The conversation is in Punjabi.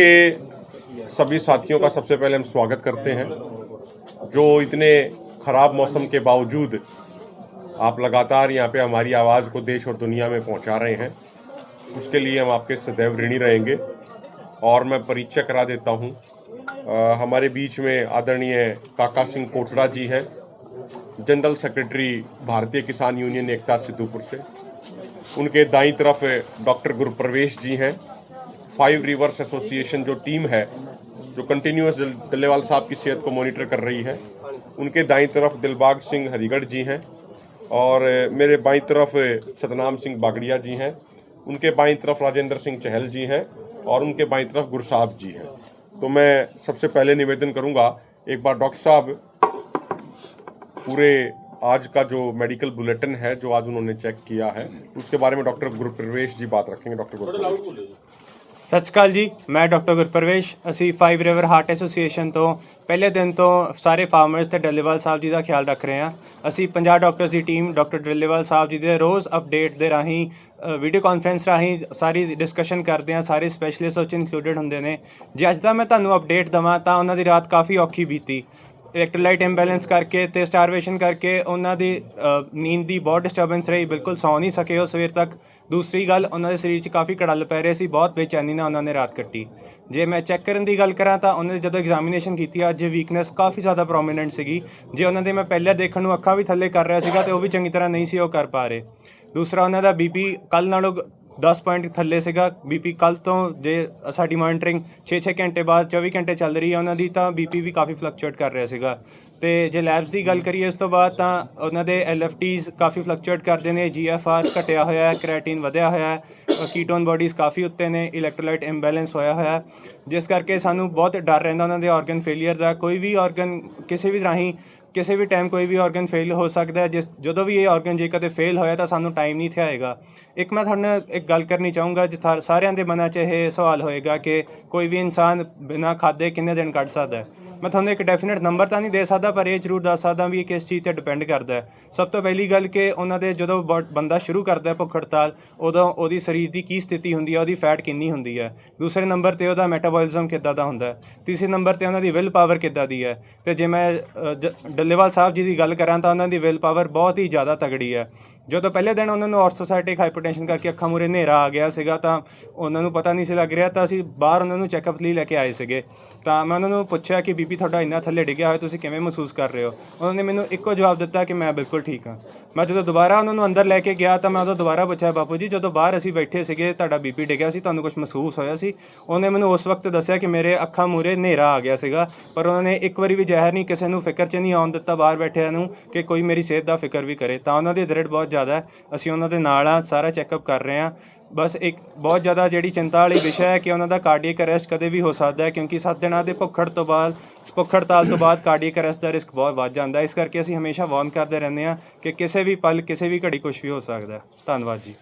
के सभी साथियों का सबसे पहले हम स्वागत करते हैं। जो इतने ख़राब मौसम के बावजूद आप लगातार यहाँ पे हमारी आवाज़ को देश और दुनिया में पहुँचा रहे हैं, उसके लिए हम आपके सदैव ऋणी रहेंगे। और मैं परिचय करा देता हूँ। हमारे बीच में आदरणीय काका सिंह कोटड़ा जी हैं, जनरल सेक्रेटरी भारतीय किसान यूनियन एकता सिद्धूपुर से। उनके दाई तरफ़ डॉक्टर गुरुप्रवेश जी हैं। फाइव रिवर्स एसोसिएशन जो टीम है, जो कंटिन्यूस डल्लेवाल साहब की सेहत को मॉनिटर कर रही है, उनके दाई तरफ़ दिलबाग सिंह हरिगढ़ जी हैं और मेरे बाई तरफ़ सतनाम सिंह बागड़िया जी हैं, उनके बाई तरफ़ राजेंद्र सिंह चहल जी हैं और उनके बाई तरफ़ गुरसाहब जी हैं तो मैं सबसे पहले निवेदन करूँगा, एक बार डॉक्टर साहब, पूरे आज का जो मेडिकल बुलेटिन है, जो आज उन्होंने चेक किया है, उसके बारे में डॉक्टर गुरुप्रवेश जी बात रखेंगे, डॉक्टर गुरुप्रवेश। ਸਤਿ ਸ਼੍ਰੀ ਅਕਾਲ ਜੀ, ਮੈਂ ਡਾਕਟਰ ਗੁਰਪ੍ਰਵੇਸ਼, ਅਸੀਂ ਫਾਈਵ ਰਿਵਰ ਹਾਰਟ ਐਸੋਸੀਏਸ਼ਨ ਤੋਂ ਪਹਿਲੇ ਦਿਨ ਤੋਂ ਸਾਰੇ ਫਾਰਮਰਸ ਤੇ ਡੱਲੇਵਾਲ ਸਾਹਿਬ ਜੀ ਦਾ ਖਿਆਲ ਰੱਖ ਰਹੇ ਹਾਂ। ਅਸੀਂ 50 ਡਾਕਟਰਸ ਦੀ ਟੀਮ ਡਾਕਟਰ ਡੱਲੇਵਾਲ ਸਾਹਿਬ ਜੀ ਦੇ ਰੋਜ਼ ਅਪਡੇਟ ਦੇ ਰਾਹੀਂ ਵੀਡੀਓ ਕਾਨਫਰੰਸ ਰਾਹੀਂ ਸਾਰੀ ਡਿਸਕਸ਼ਨ ਕਰਦੇ ਹਾਂ, ਸਾਰੇ ਸਪੈਸ਼ਲਿਸਟ ਉਹ 'ਚ ਇਨਕਲੂਡਡ ਹੁੰਦੇ ਨੇ। ਜੇ ਅੱਜ ਦਾ ਮੈਂ ਤੁਹਾਨੂੰ ਅਪਡੇਟ ਦਵਾਂ ਤਾਂ ਉਹਨਾਂ ਦੀ ਰਾਤ ਕਾਫੀ ਔਖੀ ਬੀਤੀ। ਇਲੈਕਟ੍ਰੋਲਾਈਟ ਇੰਬੈਲੈਂਸ ਕਰਕੇ ਤੇ ਸਟਾਰਵੇਸ਼ਨ ਕਰਕੇ ਉਹਨਾਂ ਦੀ ਨੀਂਦ ਦੀ ਬਹੁਤ ਡਿਸਟਰਬੈਂਸ ਰਹੀ, ਬਿਲਕੁਲ ਸੌ ਨਹੀਂ ਸਕੇ ਉਹ ਸਵੇਰ ਤੱਕ। ਦੂਸਰੀ ਗੱਲ, ਉਹਨਾਂ ਦੇ ਸਰੀਰ 'ਚ ਕਾਫੀ ਕੜਲ ਪੈ ਰਹੇ ਸੀ, ਬਹੁਤ ਬੇਚੈਨੀ ਨਾਲ ਉਹਨਾਂ ਨੇ ਰਾਤ ਕੱਟੀ। ਜੇ ਮੈਂ ਚੈੱਕ ਕਰਨ ਦੀ ਗੱਲ ਕਰਾਂ ਤਾਂ ਉਹਨਾਂ ਨੇ ਜਦੋਂ ਐਗਜ਼ਾਮੀਨੇਸ਼ਨ ਕੀਤੀ, ਅੱਜ ਵੀਕਨੈਸ ਕਾਫੀ ਜ਼ਿਆਦਾ ਪ੍ਰੋਮੀਨੈਂਟ ਸੀਗੀ। ਜੇ ਉਹਨਾਂ ਦੇ ਮੈਂ ਪਹਿਲਾਂ ਦੇਖਣ ਨੂੰ ਅੱਖਾਂ ਵੀ ਥੱਲੇ ਕਰ ਰਿਹਾ ਸੀਗਾ ਤੇ ਉਹ ਵੀ ਚੰਗੀ ਤਰ੍ਹਾਂ ਨਹੀਂ ਸੀ ਉਹ ਕਰ ਪਾ ਰਹੇ। ਦੂਸਰਾ, ਉਹਨਾਂ ਦਾ ਬੀਪੀ ਕੱਲ ਨਾਲੋਂ 10 ਪੁਆਇੰਟ ਥੱਲੇ ਸੀਗਾ। ਬੀਪੀ ਕੱਲ ਤੋਂ ਜੇ ਸਾਡੀ ਮੋਨਿਟਰਿੰਗ 6-6 ਘੰਟੇ ਬਾਅਦ 24 ਘੰਟੇ ਚੱਲ ਰਹੀ ਹੈ ਉਹਨਾਂ ਦੀ, ਤਾਂ ਬੀਪੀ ਵੀ ਕਾਫੀ ਫਲਕਚੁਏਟ ਕਰ ਰਿਹਾ ਸੀਗਾ। ਤੇ ਜੇ ਲੈਬਸ ਦੀ ਗੱਲ ਕਰੀਏ ਉਸ ਤੋਂ ਬਾਅਦ ਤਾਂ ਉਹਨਾਂ ਦੇ ਐਲਐਫਟੀਜ਼ ਕਾਫੀ ਫਲਕਚੁਏਟ ਕਰਦੇ ਨੇ ਜੀਐਫਆਰ ਘਟਿਆ ਹੋਇਆ ਹੈ ਕ੍ਰੈਟਿਨ ਵਧਿਆ ਹੋਇਆ ਹੈ ਕੀਟੋਨ ਬਾਡੀਜ਼ ਕਾਫੀ ਉੱਤੇ ਨੇ ਇਲੈਕਟ੍ਰੋਲਾਈਟ ਇੰਬੈਲੈਂਸ ਹੋਇਆ ਹੋਇਆ ਹੈ। ਜਿਸ ਕਰਕੇ ਸਾਨੂੰ ਬਹੁਤ ਡਰ ਰਹਿੰਦਾ ਉਹਨਾਂ ਦੇ ਆਰਗਨ ਫੇਲਿਅਰ ਦਾ ਕੋਈ ਵੀ ਆਰਗਨ ਕਿਸੇ ਵੀ ਰਾਹੀਂ ਕਿਸੇ ਵੀ ਟਾਈਮ ਕੋਈ ਵੀ ਆਰਗਨ ਫੇਲ ਹੋ ਸਕਦਾ ਹੈ ਜਿਸ ਜਦੋਂ ਵੀ ਇਹ ਆਰਗਨ ਜੇ ਕਦੇ ਫੇਲ ਹੋਇਆ ਤਾਂ ਸਾਨੂੰ ਟਾਈਮ ਨਹੀਂ ਇੱਥੇ ਆਏਗਾ। ਇੱਕ ਮੈਂ ਤੁਹਾਡੇ ਨਾਲ ਇੱਕ ਗੱਲ ਕਰਨੀ ਚਾਹੂੰਗਾ ਜਿੱਥਾ ਸਾਰਿਆਂ ਦੇ ਮਨਾਂ 'ਚ ਇਹ ਸਵਾਲ ਹੋਏਗਾ ਕਿ ਕੋਈ ਵੀ ਇਨਸਾਨ ਬਿਨਾਂ ਖਾਦੇ ਕਿੰਨੇ ਦਿਨ ਕੱਢ ਸਕਦਾ ਹੈ? ਮੈਂ ਤੁਹਾਨੂੰ ਇੱਕ ਡੈਫੀਨਿਟ ਨੰਬਰ ਤਾਂ ਨਹੀਂ ਦੇ ਸਕਦਾ, ਪਰ ਇਹ ਜ਼ਰੂਰ ਦੱਸ ਸਕਦਾ ਵੀ ਇਹ ਕਿਸ ਚੀਜ਼ ਤੇ ਡਿਪੈਂਡ ਕਰਦਾ ਹੈ। ਸਭ ਤੋਂ ਪਹਿਲੀ ਗੱਲ ਕਿ ਉਹਨਾਂ ਦੇ ਜਦੋਂ ਬ- ਬੰਦਾ ਸ਼ੁਰੂ ਕਰਦਾ ਹੈ ਭੁੱਖ ਹੜਤਾਲ, ਉਦੋਂ ਉਹਦੀ ਸਰੀਰ ਦੀ ਕੀ ਸਥਿਤੀ ਹੁੰਦੀ ਹੈ, ਉਹਦੀ ਫੈਟ ਕਿੰਨੀ ਹੁੰਦੀ ਹੈ। ਦੂਸਰੇ ਨੰਬਰ ਤੇ ਉਹਦਾ ਮੈਟਾਬੋਲਿਜ਼ਮ ਕਿੱਦਾਂ ਦਾ ਹੁੰਦਾ ਹੈ। ਤੀਸਰੇ ਨੰਬਰ ਤੇ ਉਹਨਾਂ ਦੀ ਵਿਲ ਪਾਵਰ ਕਿੱਦਾਂ ਦੀ ਹੈ। ਤੇ ਜੇ ਮੈਂ ਡੱਲੇਵਾਲ ਸਾਹਿਬ ਜੀ ਦੀ ਗੱਲ ਕਰਾਂ ਤਾਂ ਉਹਨਾਂ ਦੀ ਵਿਲ ਪਾਵਰ ਬਹੁਤ ਹੀ ਜ਼ਿਆਦਾ ਤਗੜੀ ਹੈ। ਜਦੋਂ ਪਹਿਲੇ ਦਿਨ ਉਹਨਾਂ ਨੂੰ ਆਰਥੋਸਾਈਟਿਕ ਹਾਈਪਰਟੈਂਸ਼ਨ ਕਰਕੇ ਅੱਖਾਂ ਮੂਰੇ ਹਨੇਰਾ ਆ ਗਿਆ ਸੀਗਾ ਤਾਂ ਉਹਨਾਂ ਨੂੰ ਪਤਾ ਨਹੀਂ ਸੀ ਲੱਗ ਰਿਹਾ, ਤਾਂ ਅਸੀਂ ਬਾਹਰ ਉਹਨਾਂ ਨੂੰ ਚੈੱਕਅਪ ਲਈ ਲੈ ਕੇ ਆਏ ਸੀਗੇ। ਤਾਂ ਮੈਂ ਉਹਨਾਂ ਨੂੰ ਪੁੱਛਿਆ ਕਿ ਬੀਪੀ ਤੁਹਾਡਾ ਇੰਨਾ ਥੱਲੇ ਡਿੱਗਿਆ ਹੋਇਆ, ਤੁਸੀਂ ਕਿਵੇਂ ਮਹਿਸੂਸ ਕਰ ਰਹੇ ਹੋ? ਉਹਨਾਂ ਨੇ ਮੈਨੂੰ ਇੱਕੋ ਜਵਾਬ ਦਿੱਤਾ ਕਿ ਮੈਂ ਬਿਲਕੁਲ ਠੀਕ ਹਾਂ। ਮੈਂ ਜਦੋਂ ਦੁਬਾਰਾ ਉਹਨਾਂ ਨੂੰ ਅੰਦਰ ਲੈ ਕੇ ਗਿਆ, ਤਾਂ ਮੈਂ ਉਦੋਂ ਦੁਬਾਰਾ ਪੁੱਛਿਆ, ਬਾਪੂ ਜੀ, ਜਦੋਂ ਬਾਹਰ ਅਸੀਂ ਬੈਠੇ ਸੀਗੇ, ਤੁਹਾਡਾ ਬੀਪੀ ਡਿੱਗਿਆ ਸੀ, ਤੁਹਾਨੂੰ ਕੁਝ ਮਹਿਸੂਸ ਹੋਇਆ ਸੀ? ਉਹਨੇ ਮੈਨੂੰ ਉਸ ਵਕਤ ਦੱਸਿਆ ਕਿ ਮੇਰੇ ਅੱਖਾਂ ਮੂਰੇ ਹਨੇਰਾ ਆ ਗਿਆ ਸੀਗਾ, ਪਰ ਉਹਨਾਂ ਨੇ ਇੱਕ ਵਾਰੀ ਵੀ ਜ਼ਹਿਰ ਨਹੀਂ, ਕਿਸੇ ਨੂੰ ਫਿਕਰ 'ਚ ਨਹੀਂ ਆਉਣ ਦਿੱਤਾ ਬਾਹਰ ਬੈਠਿਆਂ ਨੂੰ ਕਿ ਕੋਈ ਮੇਰੀ ਸਿਹਤ ਦਾ ਫਿਕਰ ਵੀ ਕਰੇ। ਤਾਂ ਉਹਨਾਂ ਦੀ ਦਰਦ ਬਹੁਤ ਜ਼ਿਆਦਾ ਹੈ। ਅਸੀਂ ਉਹਨਾਂ ਦੇ ਨਾਲ ਆ ਸਾਰਾ ਚੈੱਕਅਪ ਕਰ ਰਹੇ ਹਾਂ। ਬਸ ਇੱਕ ਬਹੁਤ ਜ਼ਿਆਦਾ ਜਿਹੜੀ ਚਿੰਤਾ ਵਾਲੀ ਵਿਸ਼ਾ ਹੈ ਕਿ ਉਹਨਾਂ ਦਾ ਕਾਰਡੀਅਕ ਅਰੈਸਟ ਕਦੇ ਵੀ ਹੋ ਸਕਦਾ ਹੈ, ਕਿਉਂਕਿ 7 ਦਿਨਾਂ ਦੇ ਭੁੱਖੜ ਤੋਂ ਬਾਅਦ ਭੁੱਖ ਹੜਤਾਲ ਤੋਂ ਬਾਅਦ ਕਾਰਡੀਅਕ ਅਰੈਸਟ ਦਾ ਰਿਸਕ ਬਹੁਤ ਵੱਧ ਜਾਂਦਾ ਹੈ। ਇਸ ਕਰਕੇ ਅਸੀਂ ਹਮੇਸ਼ਾ ਵਾਰਨ ਕਰਦੇ ਰਹਿੰਦੇ ਹਾਂ ਕਿ ਕਿਸੇ ਵੀ ਪਲ, ਕਿਸੇ ਵੀ ਘੜੀ ਕੁਝ ਵੀ ਹੋ ਸਕਦਾ ਹੈ। ਧੰਨਵਾਦ ਜੀ।